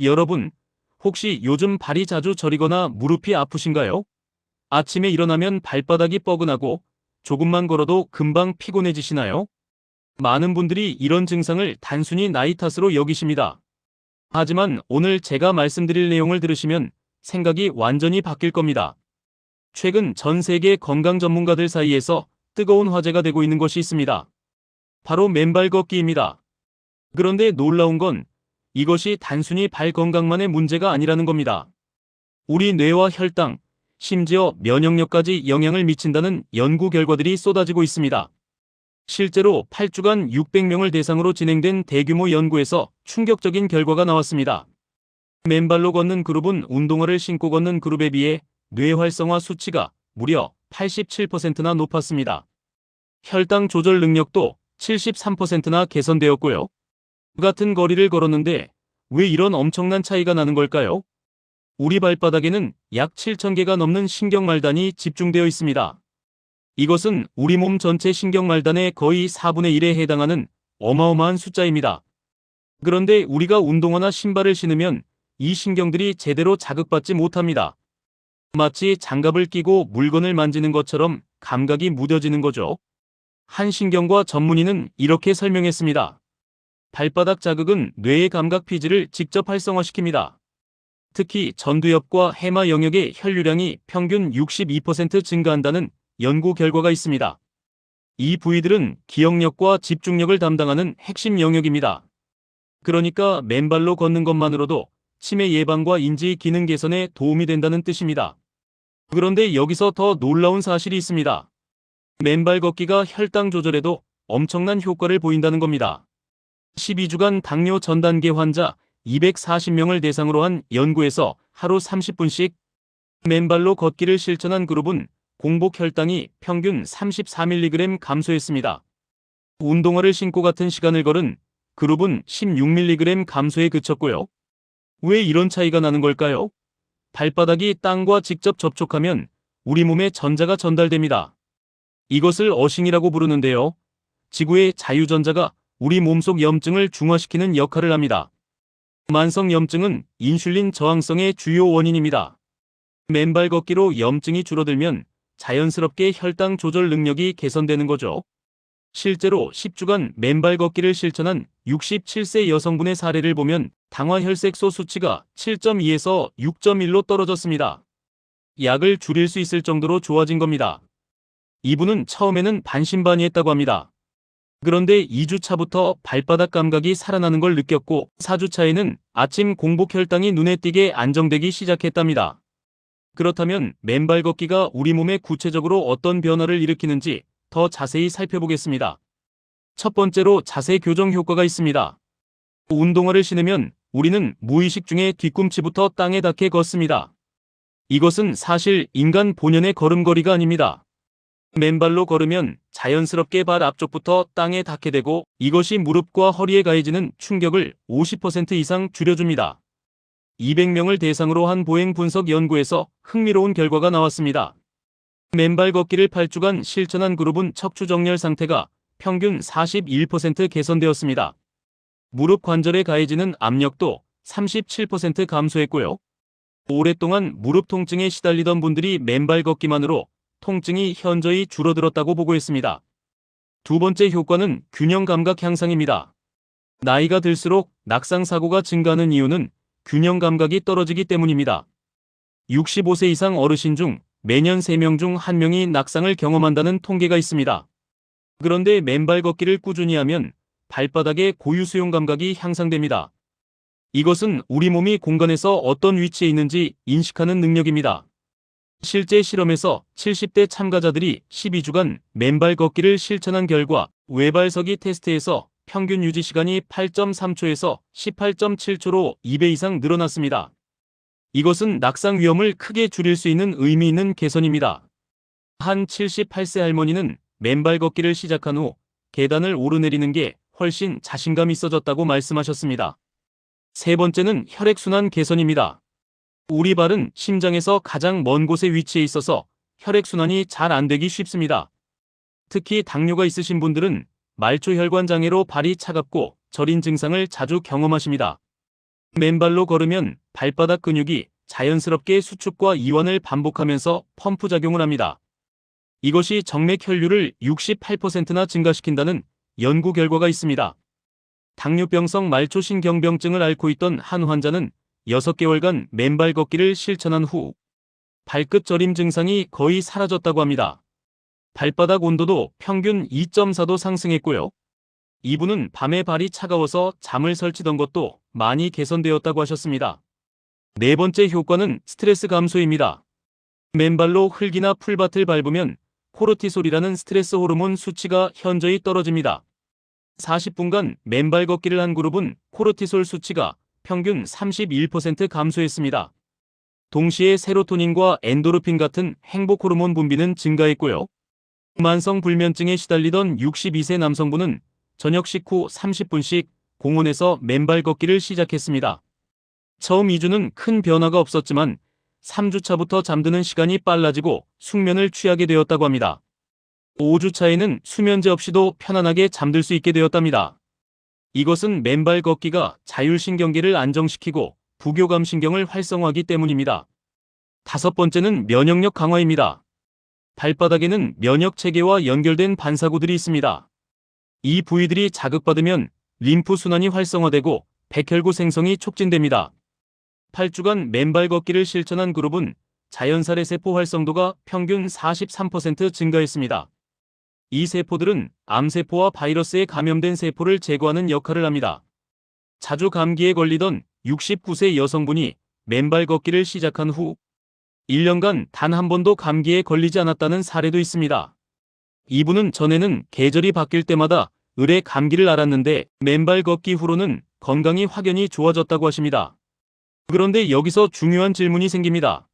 여러분, 혹시 요즘 발이 자주 저리거나 무릎이 아프신가요? 아침에 일어나면 발바닥이 뻐근하고 조금만 걸어도 금방 피곤해지시나요? 많은 분들이 이런 증상을 단순히 나이 탓으로 여기십니다. 하지만 오늘 제가 말씀드릴 내용을 들으시면 생각이 완전히 바뀔 겁니다. 최근 전 세계 건강 전문가들 사이에서 뜨거운 화제가 되고 있는 것이 있습니다. 바로 맨발 걷기입니다. 그런데 놀라운 건 이것이 단순히 발 건강만의 문제가 아니라는 겁니다. 우리 뇌와 혈당, 심지어 면역력까지 영향을 미친다는 연구 결과들이 쏟아지고 있습니다. 실제로 8주간 600명을 대상으로 진행된 대규모 연구에서 충격적인 결과가 나왔습니다. 맨발로 걷는 그룹은 운동화를 신고 걷는 그룹에 비해 뇌 활성화 수치가 무려 87%나 높았습니다. 혈당 조절 능력도 73%나 개선되었고요. 같은 거리를 걸었는데 왜 이런 엄청난 차이가 나는 걸까요? 우리 발바닥에는 약 7,000개가 넘는 신경말단이 집중되어 있습니다. 이것은 우리 몸 전체 신경말단의 거의 4분의 1에 해당하는 어마어마한 숫자입니다. 그런데 우리가 운동화나 신발을 신으면 이 신경들이 제대로 자극받지 못합니다. 마치 장갑을 끼고 물건을 만지는 것처럼 감각이 무뎌지는 거죠. 한 신경과 전문의는 이렇게 설명했습니다. 발바닥 자극은 뇌의 감각 피지를 직접 활성화시킵니다. 특히 전두엽과 해마 영역의 혈류량이 평균 62% 증가한다는 연구 결과가 있습니다. 이 부위들은 기억력과 집중력을 담당하는 핵심 영역입니다. 그러니까 맨발로 걷는 것만으로도 치매 예방과 인지 기능 개선에 도움이 된다는 뜻입니다. 그런데 여기서 더 놀라운 사실이 있습니다. 맨발 걷기가 혈당 조절에도 엄청난 효과를 보인다는 겁니다. 12주간 당뇨 전 단계 환자 240명을 대상으로 한 연구에서 하루 30분씩 맨발로 걷기를 실천한 그룹은 공복 혈당이 평균 34mg 감소했습니다. 운동화를 신고 같은 시간을 걸은 그룹은 16mg 감소에 그쳤고요. 왜 이런 차이가 나는 걸까요? 발바닥이 땅과 직접 접촉하면 우리 몸에 전자가 전달됩니다. 이것을 어싱이라고 부르는데요. 지구의 자유전자가 우리 몸속 염증을 중화시키는 역할을 합니다. 만성 염증은 인슐린 저항성의 주요 원인입니다. 맨발 걷기로 염증이 줄어들면 자연스럽게 혈당 조절 능력이 개선되는 거죠. 실제로 10주간 맨발 걷기를 실천한 67세 여성분의 사례를 보면 당화 혈색소 수치가 7.2에서 6.1로 떨어졌습니다. 약을 줄일 수 있을 정도로 좋아진 겁니다. 이분은 처음에는 반신반의했다고 합니다. 그런데 2주차부터 발바닥 감각이 살아나는 걸 느꼈고 4주차에는 아침 공복 혈당이 눈에 띄게 안정되기 시작했답니다. 그렇다면 맨발 걷기가 우리 몸에 구체적으로 어떤 변화를 일으키는지 더 자세히 살펴보겠습니다. 첫 번째로 자세 교정 효과가 있습니다. 운동화를 신으면 우리는 무의식 중에 뒤꿈치부터 땅에 닿게 걷습니다. 이것은 사실 인간 본연의 걸음걸이가 아닙니다. 맨발로 걸으면 자연스럽게 발 앞쪽부터 땅에 닿게 되고 이것이 무릎과 허리에 가해지는 충격을 50% 이상 줄여줍니다. 200명을 대상으로 한 보행 분석 연구에서 흥미로운 결과가 나왔습니다. 맨발 걷기를 8주간 실천한 그룹은 척추 정렬 상태가 평균 41% 개선되었습니다. 무릎 관절에 가해지는 압력도 37% 감소했고요. 오랫동안 무릎 통증에 시달리던 분들이 맨발 걷기만으로 통증이 현저히 줄어들었다고 보고했습니다. 두 번째 효과는 균형 감각 향상입니다. 나이가 들수록 낙상 사고가 증가하는 이유는 균형 감각이 떨어지기 때문입니다. 65세 이상 어르신 중 매년 3명 중 1명이 낙상을 경험한다는 통계가 있습니다. 그런데 맨발 걷기를 꾸준히 하면 발바닥의 고유 수용 감각이 향상됩니다. 이것은 우리 몸이 공간에서 어떤 위치에 있는지 인식하는 능력입니다. 실제 실험에서 70대 참가자들이 12주간 맨발 걷기를 실천한 결과 외발서기 테스트에서 평균 유지 시간이 8.3초에서 18.7초로 2배 이상 늘어났습니다. 이것은 낙상 위험을 크게 줄일 수 있는 의미 있는 개선입니다. 한 78세 할머니는 맨발 걷기를 시작한 후 계단을 오르내리는 게 훨씬 자신감 있어졌다고 말씀하셨습니다. 세 번째는 혈액순환 개선입니다. 우리 발은 심장에서 가장 먼 곳에 위치해 있어서 혈액순환이 잘 안 되기 쉽습니다. 특히 당뇨가 있으신 분들은 말초혈관 장애로 발이 차갑고 저린 증상을 자주 경험하십니다. 맨발로 걸으면 발바닥 근육이 자연스럽게 수축과 이완을 반복하면서 펌프 작용을 합니다. 이것이 정맥 혈류를 68%나 증가시킨다는 연구 결과가 있습니다. 당뇨병성 말초신경병증을 앓고 있던 한 환자는 6개월간 맨발 걷기를 실천한 후 발끝 저림 증상이 거의 사라졌다고 합니다. 발바닥 온도도 평균 2.4도 상승했고요. 이분은 밤에 발이 차가워서 잠을 설치던 것도 많이 개선되었다고 하셨습니다. 네 번째 효과는 스트레스 감소입니다. 맨발로 흙이나 풀밭을 밟으면 코르티솔이라는 스트레스 호르몬 수치가 현저히 떨어집니다. 40분간 맨발 걷기를 한 그룹은 코르티솔 수치가 평균 31% 감소했습니다. 동시에 세로토닌과 엔도르핀 같은 행복 호르몬 분비는 증가했고요. 만성 불면증에 시달리던 62세 남성분은 저녁 식후 30분씩 공원에서 맨발 걷기를 시작했습니다. 처음 2주는 큰 변화가 없었지만 3주차부터 잠드는 시간이 빨라지고 숙면을 취하게 되었다고 합니다. 5주차에는 수면제 없이도 편안하게 잠들 수 있게 되었답니다. 이것은 맨발 걷기가 자율신경계를 안정시키고 부교감 신경을 활성화하기 때문입니다. 다섯 번째는 면역력 강화입니다. 발바닥에는 면역 체계와 연결된 반사구들이 있습니다. 이 부위들이 자극받으면 림프 순환이 활성화되고 백혈구 생성이 촉진됩니다. 8주간 맨발 걷기를 실천한 그룹은 자연살의 세포 활성도가 평균 43% 증가했습니다. 이 세포들은 암세포와 바이러스에 감염된 세포를 제거하는 역할을 합니다. 자주 감기에 걸리던 69세 여성분이 맨발 걷기를 시작한 후 1년간 단 한 번도 감기에 걸리지 않았다는 사례도 있습니다. 이분은 전에는 계절이 바뀔 때마다 을의 감기를 앓았는데 맨발 걷기 후로는 건강이 확연히 좋아졌다고 하십니다. 그런데 여기서 중요한 질문이 생깁니다.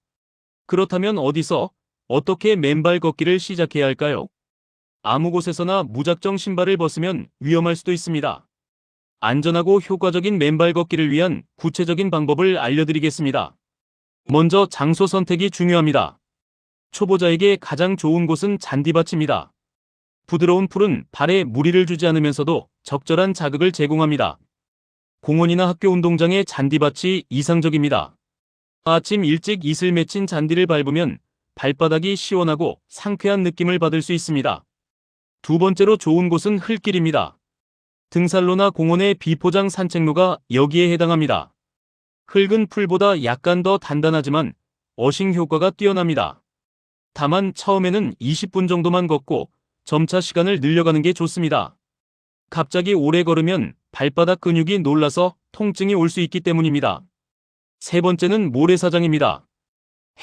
그렇다면 어디서 어떻게 맨발 걷기를 시작해야 할까요? 아무 곳에서나 무작정 신발을 벗으면 위험할 수도 있습니다. 안전하고 효과적인 맨발 걷기를 위한 구체적인 방법을 알려드리겠습니다. 먼저 장소 선택이 중요합니다. 초보자에게 가장 좋은 곳은 잔디밭입니다. 부드러운 풀은 발에 무리를 주지 않으면서도 적절한 자극을 제공합니다. 공원이나 학교 운동장의 잔디밭이 이상적입니다. 아침 일찍 이슬 맺힌 잔디를 밟으면 발바닥이 시원하고 상쾌한 느낌을 받을 수 있습니다. 두 번째로 좋은 곳은 흙길입니다. 등산로나 공원의 비포장 산책로가 여기에 해당합니다. 흙은 풀보다 약간 더 단단하지만 어싱 효과가 뛰어납니다. 다만 처음에는 20분 정도만 걷고 점차 시간을 늘려가는 게 좋습니다. 갑자기 오래 걸으면 발바닥 근육이 놀라서 통증이 올 수 있기 때문입니다. 세 번째는 모래사장입니다.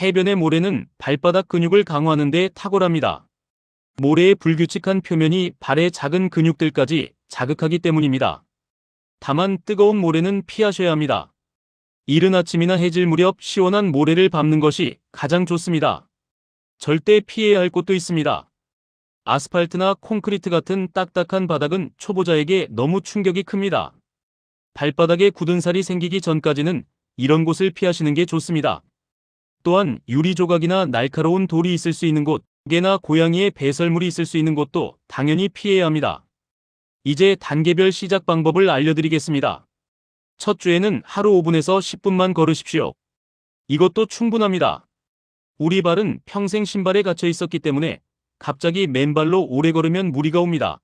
해변의 모래는 발바닥 근육을 강화하는 데 탁월합니다. 모래의 불규칙한 표면이 발의 작은 근육들까지 자극하기 때문입니다. 다만 뜨거운 모래는 피하셔야 합니다. 이른 아침이나 해질 무렵 시원한 모래를 밟는 것이 가장 좋습니다. 절대 피해야 할 곳도 있습니다. 아스팔트나 콘크리트 같은 딱딱한 바닥은 초보자에게 너무 충격이 큽니다. 발바닥에 굳은 살이 생기기 전까지는 이런 곳을 피하시는 게 좋습니다. 또한 유리 조각이나 날카로운 돌이 있을 수 있는 곳, 개나 고양이의 배설물이 있을 수 있는 곳도 당연히 피해야 합니다. 이제 단계별 시작 방법을 알려드리겠습니다. 첫 주에는 하루 5분에서 10분만 걸으십시오. 이것도 충분합니다. 우리 발은 평생 신발에 갇혀 있었기 때문에 갑자기 맨발로 오래 걸으면 무리가 옵니다.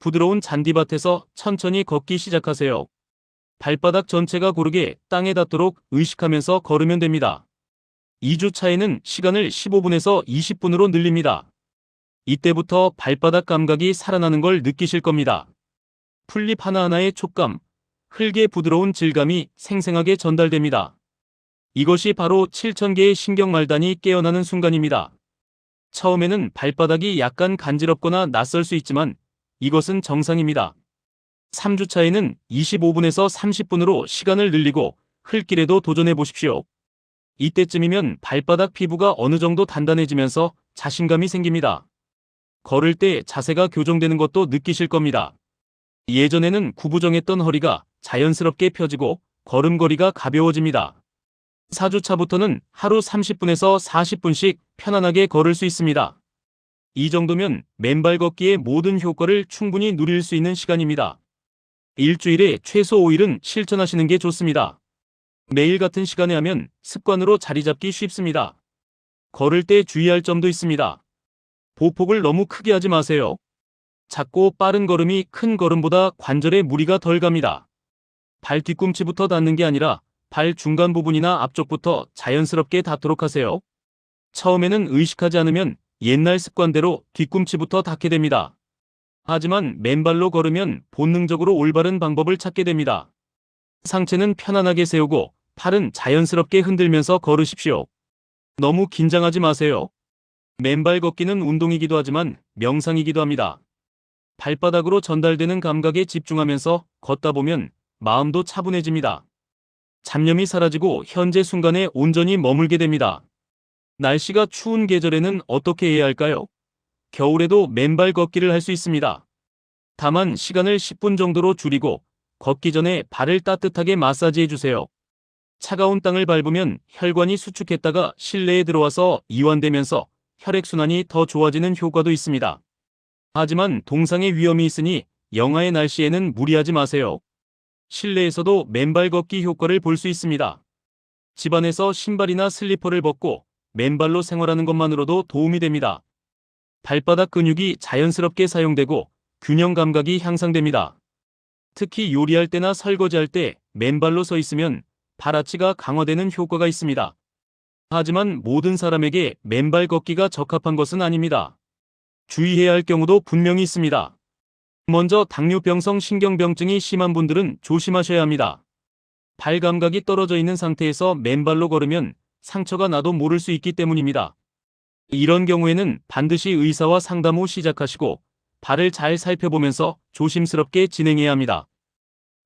부드러운 잔디밭에서 천천히 걷기 시작하세요. 발바닥 전체가 고르게 땅에 닿도록 의식하면서 걸으면 됩니다. 2주 차에는 시간을 15분에서 20분으로 늘립니다. 이때부터 발바닥 감각이 살아나는 걸 느끼실 겁니다. 풀잎 하나하나의 촉감, 흙의 부드러운 질감이 생생하게 전달됩니다. 이것이 바로 7,000개의 신경말단이 깨어나는 순간입니다. 처음에는 발바닥이 약간 간지럽거나 낯설 수 있지만 이것은 정상입니다. 3주차에는 25분에서 30분으로 시간을 늘리고 흘길에도 도전해 보십시오. 이때쯤이면 발바닥 피부가 어느 정도 단단해지면서 자신감이 생깁니다. 걸을 때 자세가 교정되는 것도 느끼실 겁니다. 예전에는 구부정했던 허리가 자연스럽게 펴지고 걸음걸이가 가벼워집니다. 4주차부터는 하루 30분에서 40분씩 편안하게 걸을 수 있습니다. 이 정도면 맨발 걷기의 모든 효과를 충분히 누릴 수 있는 시간입니다. 일주일에 최소 5일은 실천하시는 게 좋습니다. 매일 같은 시간에 하면 습관으로 자리 잡기 쉽습니다. 걸을 때 주의할 점도 있습니다. 보폭을 너무 크게 하지 마세요. 작고 빠른 걸음이 큰 걸음보다 관절에 무리가 덜 갑니다. 발 뒤꿈치부터 닿는 게 아니라 발 중간 부분이나 앞쪽부터 자연스럽게 닿도록 하세요. 처음에는 의식하지 않으면 옛날 습관대로 뒤꿈치부터 닿게 됩니다. 하지만 맨발로 걸으면 본능적으로 올바른 방법을 찾게 됩니다. 상체는 편안하게 세우고 팔은 자연스럽게 흔들면서 걸으십시오. 너무 긴장하지 마세요. 맨발 걷기는 운동이기도 하지만 명상이기도 합니다. 발바닥으로 전달되는 감각에 집중하면서 걷다 보면 마음도 차분해집니다. 잡념이 사라지고 현재 순간에 온전히 머물게 됩니다. 날씨가 추운 계절에는 어떻게 해야 할까요? 겨울에도 맨발 걷기를 할 수 있습니다. 다만 시간을 10분 정도로 줄이고 걷기 전에 발을 따뜻하게 마사지해 주세요. 차가운 땅을 밟으면 혈관이 수축했다가 실내에 들어와서 이완되면서 혈액순환이 더 좋아지는 효과도 있습니다. 하지만 동상의 위험이 있으니 영하의 날씨에는 무리하지 마세요. 실내에서도 맨발 걷기 효과를 볼 수 있습니다. 집안에서 신발이나 슬리퍼를 벗고 맨발로 생활하는 것만으로도 도움이 됩니다. 발바닥 근육이 자연스럽게 사용되고 균형 감각이 향상됩니다. 특히 요리할 때나 설거지할 때 맨발로 서 있으면 발아치가 강화되는 효과가 있습니다. 하지만 모든 사람에게 맨발 걷기가 적합한 것은 아닙니다. 주의해야 할 경우도 분명히 있습니다. 먼저 당뇨병성 신경병증이 심한 분들은 조심하셔야 합니다. 발 감각이 떨어져 있는 상태에서 맨발로 걸으면 상처가 나도 모를 수 있기 때문입니다. 이런 경우에는 반드시 의사와 상담 후 시작하시고 발을 잘 살펴보면서 조심스럽게 진행해야 합니다.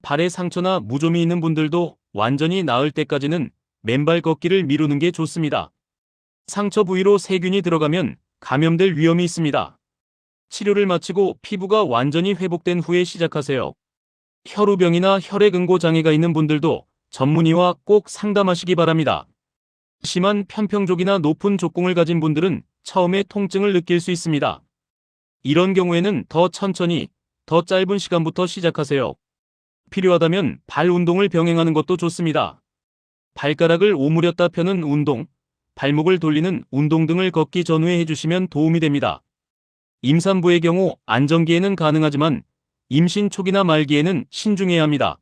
발에 상처나 무좀이 있는 분들도 완전히 나을 때까지는 맨발 걷기를 미루는 게 좋습니다. 상처 부위로 세균이 들어가면 감염될 위험이 있습니다. 치료를 마치고 피부가 완전히 회복된 후에 시작하세요. 혈우병이나 혈액응고 장애가 있는 분들도 전문의와 꼭 상담하시기 바랍니다. 심한 편평족이나 높은 족공을 가진 분들은 처음에 통증을 느낄 수 있습니다. 이런 경우에는 더 천천히, 더 짧은 시간부터 시작하세요. 필요하다면 발 운동을 병행하는 것도 좋습니다. 발가락을 오므렸다 펴는 운동, 발목을 돌리는 운동 등을 걷기 전후에 해주시면 도움이 됩니다. 임산부의 경우 안정기에는 가능하지만 임신 초기나 말기에는 신중해야 합니다.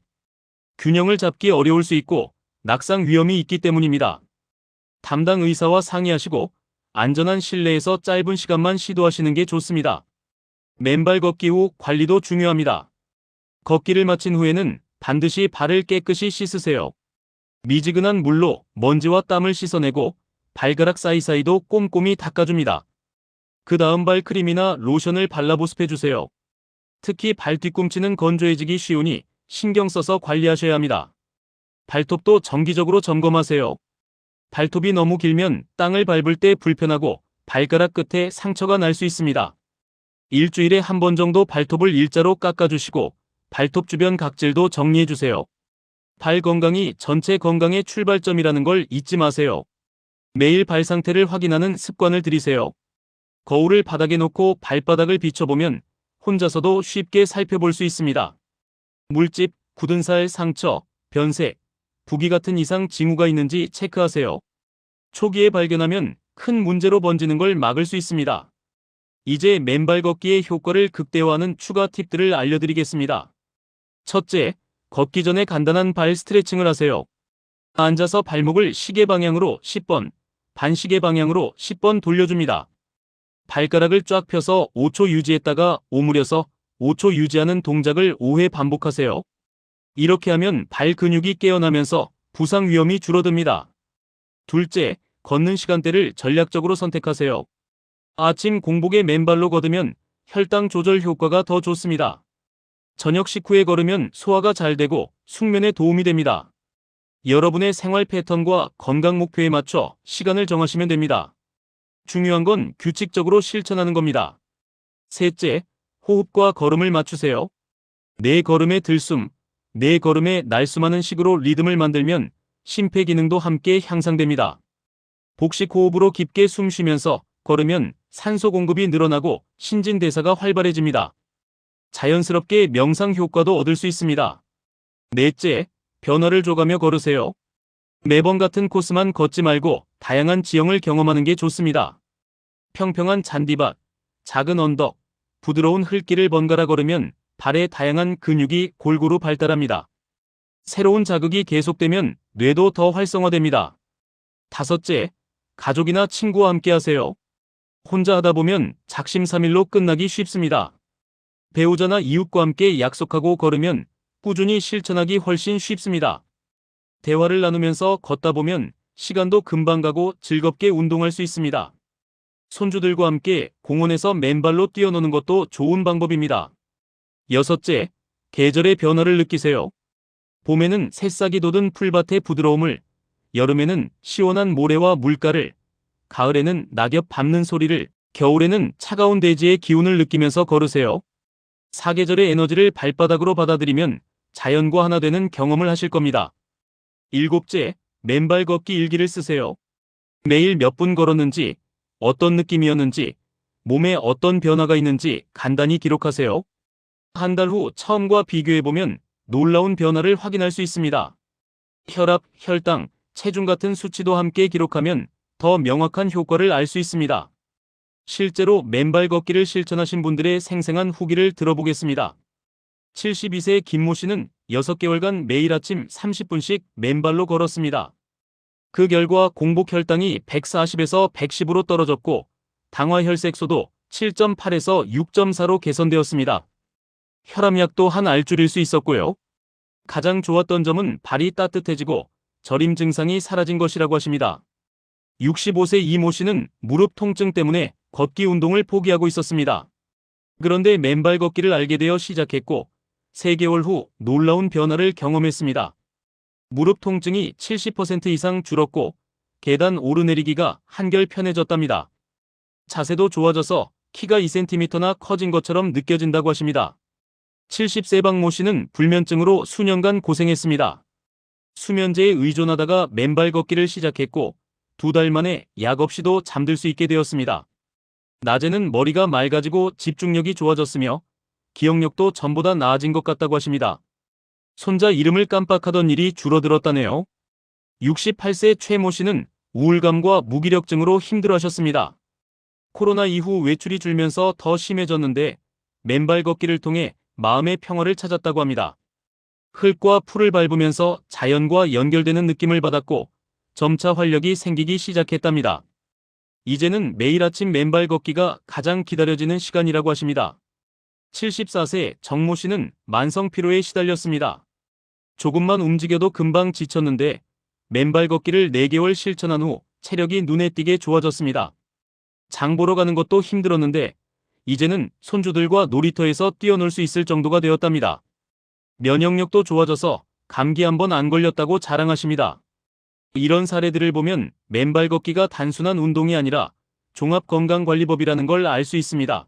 균형을 잡기 어려울 수 있고 낙상 위험이 있기 때문입니다. 담당 의사와 상의하시고 안전한 실내에서 짧은 시간만 시도하시는 게 좋습니다. 맨발 걷기 후 관리도 중요합니다. 걷기를 마친 후에는 반드시 발을 깨끗이 씻으세요. 미지근한 물로 먼지와 땀을 씻어내고 발가락 사이사이도 꼼꼼히 닦아줍니다. 그 다음 발 크림이나 로션을 발라 보습해주세요. 특히 발 뒤꿈치는 건조해지기 쉬우니 신경 써서 관리하셔야 합니다. 발톱도 정기적으로 점검하세요. 발톱이 너무 길면 땅을 밟을 때 불편하고 발가락 끝에 상처가 날 수 있습니다. 일주일에 한 번 정도 발톱을 일자로 깎아주시고 발톱 주변 각질도 정리해주세요. 발 건강이 전체 건강의 출발점이라는 걸 잊지 마세요. 매일 발 상태를 확인하는 습관을 들이세요. 거울을 바닥에 놓고 발바닥을 비춰보면 혼자서도 쉽게 살펴볼 수 있습니다. 물집, 굳은 살, 상처, 변색, 부기 같은 이상 징후가 있는지 체크하세요. 초기에 발견하면 큰 문제로 번지는 걸 막을 수 있습니다. 이제 맨발 걷기의 효과를 극대화하는 추가 팁들을 알려드리겠습니다. 첫째, 걷기 전에 간단한 발 스트레칭을 하세요. 앉아서 발목을 시계 방향으로 10번, 반시계 방향으로 10번 돌려줍니다. 발가락을 쫙 펴서 5초 유지했다가 오므려서 5초 유지하는 동작을 5회 반복하세요. 이렇게 하면 발 근육이 깨어나면서 부상 위험이 줄어듭니다. 둘째, 걷는 시간대를 전략적으로 선택하세요. 아침 공복에 맨발로 걷으면 혈당 조절 효과가 더 좋습니다. 저녁 식후에 걸으면 소화가 잘 되고 숙면에 도움이 됩니다. 여러분의 생활 패턴과 건강 목표에 맞춰 시간을 정하시면 됩니다. 중요한 건 규칙적으로 실천하는 겁니다. 셋째, 호흡과 걸음을 맞추세요. 내 걸음의 들숨, 내 걸음의 날숨하는 식으로 리듬을 만들면 심폐 기능도 함께 향상됩니다. 복식 호흡으로 깊게 숨 쉬면서 걸으면 산소 공급이 늘어나고 신진대사가 활발해집니다. 자연스럽게 명상 효과도 얻을 수 있습니다. 넷째, 변화를 줘가며 걸으세요. 매번 같은 코스만 걷지 말고 다양한 지형을 경험하는 게 좋습니다. 평평한 잔디밭, 작은 언덕, 부드러운 흙길을 번갈아 걸으면 발의 다양한 근육이 골고루 발달합니다. 새로운 자극이 계속되면 뇌도 더 활성화됩니다. 다섯째, 가족이나 친구와 함께 하세요. 혼자 하다 보면 작심삼일로 끝나기 쉽습니다. 배우자나 이웃과 함께 약속하고 걸으면 꾸준히 실천하기 훨씬 쉽습니다. 대화를 나누면서 걷다 보면 시간도 금방 가고 즐겁게 운동할 수 있습니다. 손주들과 함께 공원에서 맨발로 뛰어노는 것도 좋은 방법입니다. 여섯째, 계절의 변화를 느끼세요. 봄에는 새싹이 돋은 풀밭의 부드러움을, 여름에는 시원한 모래와 물가를, 가을에는 낙엽 밟는 소리를, 겨울에는 차가운 대지의 기운을 느끼면서 걸으세요. 사계절의 에너지를 발바닥으로 받아들이면 자연과 하나 되는 경험을 하실 겁니다. 일곱째, 맨발 걷기 일기를 쓰세요. 매일 몇 분 걸었는지, 어떤 느낌이었는지, 몸에 어떤 변화가 있는지 간단히 기록하세요. 한 달 후 처음과 비교해보면 놀라운 변화를 확인할 수 있습니다. 혈압, 혈당, 체중 같은 수치도 함께 기록하면 더 명확한 효과를 알 수 있습니다. 실제로 맨발 걷기를 실천하신 분들의 생생한 후기를 들어보겠습니다. 72세 김모 씨는 6개월간 매일 아침 30분씩 맨발로 걸었습니다. 그 결과 공복 혈당이 140에서 110으로 떨어졌고 당화 혈색소도 7.8에서 6.4로 개선되었습니다. 혈압약도 한 알 줄일 수 있었고요. 가장 좋았던 점은 발이 따뜻해지고 저림 증상이 사라진 것이라고 하십니다. 65세 이모 씨는 무릎 통증 때문에 걷기 운동을 포기하고 있었습니다. 그런데 맨발 걷기를 알게 되어 시작했고 3개월 후 놀라운 변화를 경험했습니다. 무릎 통증이 70% 이상 줄었고 계단 오르내리기가 한결 편해졌답니다. 자세도 좋아져서 키가 2cm나 커진 것처럼 느껴진다고 하십니다. 70세 박모 씨는 불면증으로 수년간 고생했습니다. 수면제에 의존하다가 맨발 걷기를 시작했고 두 달 만에 약 없이도 잠들 수 있게 되었습니다. 낮에는 머리가 맑아지고 집중력이 좋아졌으며 기억력도 전보다 나아진 것 같다고 하십니다. 손자 이름을 깜빡하던 일이 줄어들었다네요. 68세 최모 씨는 우울감과 무기력증으로 힘들어하셨습니다. 코로나 이후 외출이 줄면서 더 심해졌는데 맨발 걷기를 통해 마음의 평화를 찾았다고 합니다. 흙과 풀을 밟으면서 자연과 연결되는 느낌을 받았고 점차 활력이 생기기 시작했답니다. 이제는 매일 아침 맨발 걷기가 가장 기다려지는 시간이라고 하십니다. 74세 정모 씨는 만성 피로에 시달렸습니다. 조금만 움직여도 금방 지쳤는데 맨발 걷기를 4개월 실천한 후 체력이 눈에 띄게 좋아졌습니다. 장 보러 가는 것도 힘들었는데 이제는 손주들과 놀이터에서 뛰어놀 수 있을 정도가 되었답니다. 면역력도 좋아져서 감기 한 번 안 걸렸다고 자랑하십니다. 이런 사례들을 보면 맨발 걷기가 단순한 운동이 아니라 종합건강관리법이라는 걸 알 수 있습니다.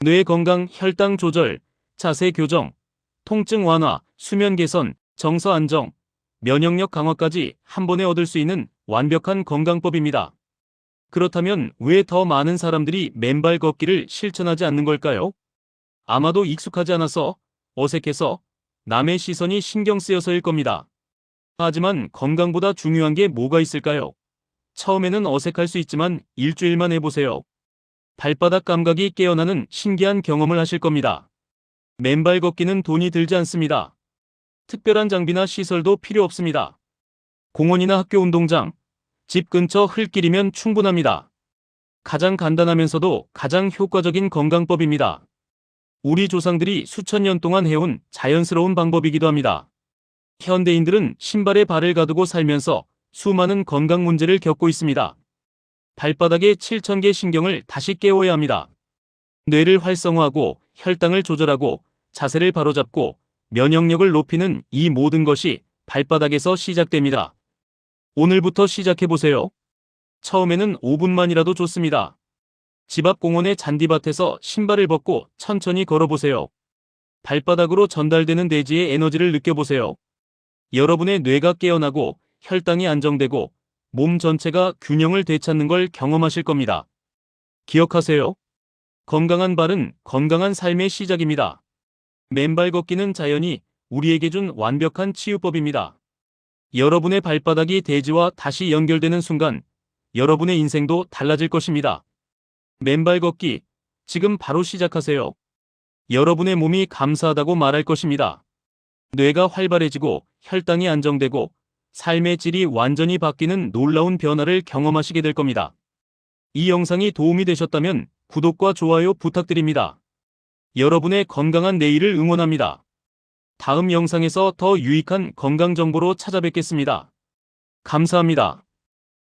뇌 건강, 혈당 조절, 자세 교정, 통증 완화, 수면 개선, 정서 안정, 면역력 강화까지 한 번에 얻을 수 있는 완벽한 건강법입니다. 그렇다면 왜 더 많은 사람들이 맨발 걷기를 실천하지 않는 걸까요? 아마도 익숙하지 않아서, 어색해서, 남의 시선이 신경 쓰여서일 겁니다. 하지만 건강보다 중요한 게 뭐가 있을까요? 처음에는 어색할 수 있지만 일주일만 해보세요. 발바닥 감각이 깨어나는 신기한 경험을 하실 겁니다. 맨발 걷기는 돈이 들지 않습니다. 특별한 장비나 시설도 필요 없습니다. 공원이나 학교 운동장, 집 근처 흙길이면 충분합니다. 가장 간단하면서도 가장 효과적인 건강법입니다. 우리 조상들이 수천 년 동안 해온 자연스러운 방법이기도 합니다. 현대인들은 신발에 발을 가두고 살면서 수많은 건강 문제를 겪고 있습니다. 발바닥의 7,000개 신경을 다시 깨워야 합니다. 뇌를 활성화하고 혈당을 조절하고 자세를 바로잡고 면역력을 높이는 이 모든 것이 발바닥에서 시작됩니다. 오늘부터 시작해보세요. 처음에는 5분만이라도 좋습니다. 집 앞 공원의 잔디밭에서 신발을 벗고 천천히 걸어보세요. 발바닥으로 전달되는 대지의 에너지를 느껴보세요. 여러분의 뇌가 깨어나고 혈당이 안정되고 몸 전체가 균형을 되찾는 걸 경험하실 겁니다. 기억하세요. 건강한 발은 건강한 삶의 시작입니다. 맨발 걷기는 자연이 우리에게 준 완벽한 치유법입니다. 여러분의 발바닥이 대지와 다시 연결되는 순간 여러분의 인생도 달라질 것입니다. 맨발 걷기 지금 바로 시작하세요. 여러분의 몸이 감사하다고 말할 것입니다. 뇌가 활발해지고 혈당이 안정되고 삶의 질이 완전히 바뀌는 놀라운 변화를 경험하시게 될 겁니다. 이 영상이 도움이 되셨다면 구독과 좋아요 부탁드립니다. 여러분의 건강한 내일을 응원합니다. 다음 영상에서 더 유익한 건강 정보로 찾아뵙겠습니다. 감사합니다.